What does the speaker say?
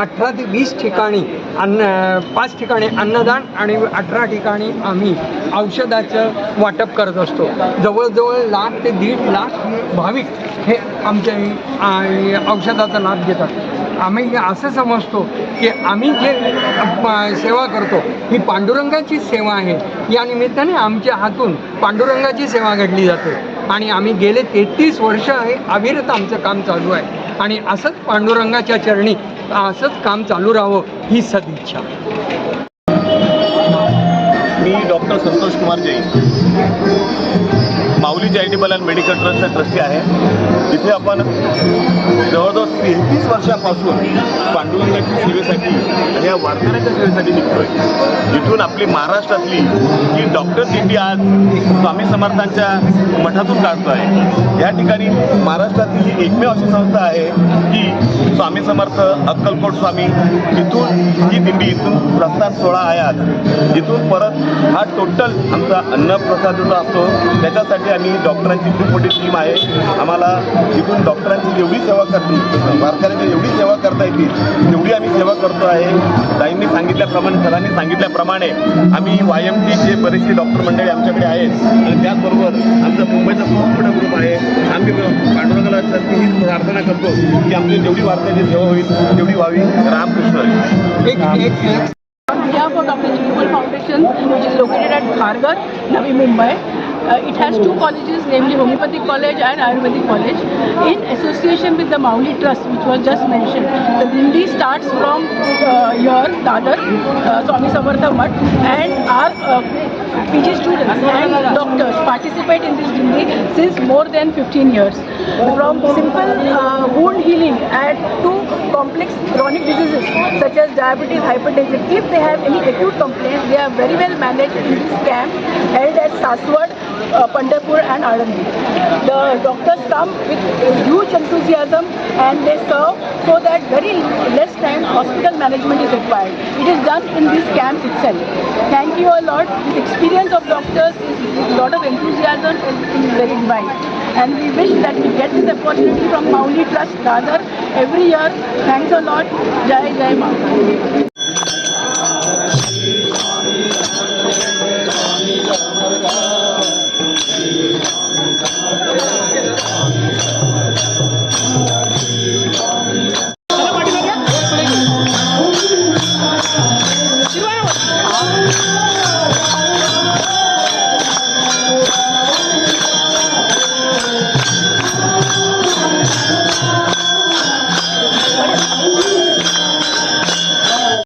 अठरा ते वीस ठिकाणी अन्न पाच ठिकाणी अन्नदान आणि अठरा ठिकाणी आम्ही औषधाचं वाटप करत असतो. जवळजवळ लाख ते दीड लाख भाविक हे आमच्या औषधाचा लाभ घेतात. आम्ही असं समजतो की आम्ही जे सेवा करतो ही पांडुरंगाची सेवा आहे. या निमित्ताने आमच्या हातून पांडुरंगाची सेवा घडली जाते. आणि आम्ही गेले तेहतीस वर्ष हे अविरत आमचं काम चालू आहे. आणि असंच पांडुरंगाच्या चरणी असंच काम चालू राहावं ही सदिच्छा मी doctor Santosh Kumar Jain. Mauli charitable and medical ट्रस्टचा ट्रस्टी आहे. तिथे आपण जवळजवळ तेहतीस वर्षापासून पांडुरंगाच्या सेवेसाठी आणि या वारकऱ्याच्या सेवेसाठी निघतोय. जिथून आपली महाराष्ट्रातली ही डॉक्टर दिंडी आज स्वामी समर्थांच्या मठातून काढतो आहे या ठिकाणी महाराष्ट्रातली ही एकमेव अशी संस्था आहे की स्वामी समर्थ अक्कलकोट स्वामी. तिथून ही दिंडी इथून प्रसाद सोळा आयात आज. जिथून परत हा टोटल आमचा अन्नप्रसाद जो असतो त्याच्यासाठी आणि डॉक्टरांची खूप मोठी टीम आहे. आम्हाला इथून डॉक्टरांची जेवढी सेवा करतील वारकऱ्यांची एवढी सेवा करता येतील तेवढी आम्ही सेवा करतो आहे. ताईंनी सांगितल्याप्रमाणे सरांनी सांगितल्याप्रमाणे आम्ही वाय एम टीचे बरेचसे डॉक्टर मंडळी आमच्याकडे आहेत. आणि त्याचबरोबर आमचा मुंबईचा खूप मोठा ग्रुप आहे. आम्ही पांडुरंगाला हीच प्रार्थना करतो की आमची जेवढी वारकऱ्यांची सेवा होईल तेवढी व्हावी. Ramakrishna. Hari. Dr. Chirupal Foundation, which is located at Khargar, Navi Mumbai, uh, it has two colleges, namely Homeopathic College and Ayurvedic College. In association with the Mauli Trust, which was just mentioned, the Dindi starts from uh, here, Dadar, uh, Swami Samartha Mutt, and our uh, PG students and doctors participate in this Dindi since more than 15 years. From simple uh, wound healing and to complex chronic diseases such as diabetes, hypertension. If they have any acute complaints, they are very well managed in this camp held at Saswad, uh, Pandharpur and Alandi. The doctors come with huge enthusiasm and they serve so that very less time hospital management is required. It is done in these camps itself. Thank you a lot. The experience of doctors is a lot of enthusiasm is, very divine. And we wish that we get this opportunity from Mauli Trust rather every year. Thanks a lot. Jai Jai Mauli.